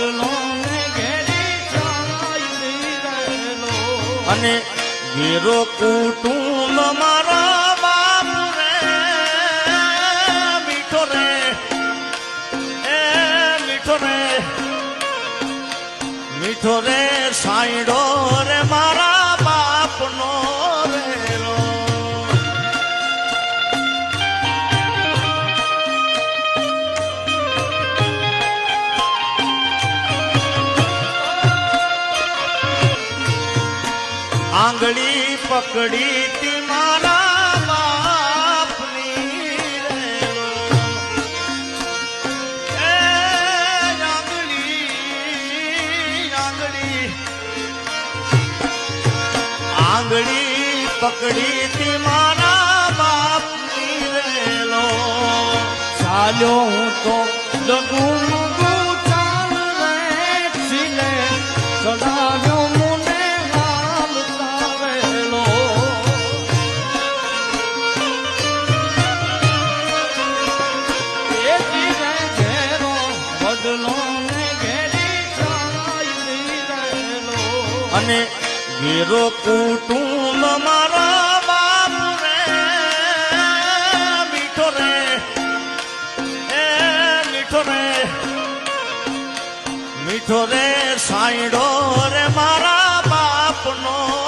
વડલો ને ઘેરી ચાલી રહેલો અને વીરો કુટુંબ મારા બાપ રે મીઠો રે એ મીઠો રે મીઠો રે સાઈડો આંગળી પકડી તી મારા બાપની આંગળી આંગળી. આંગળી પકડી તી મારા બાપની રેલો ચાલ્યો હું તો ડગું બદલો અને ઘેરો કુટુંબ મારા બાપ રે, મીઠો રે, એ મીઠો રે મીઠો રે સાંડો રે મારા બાપનો.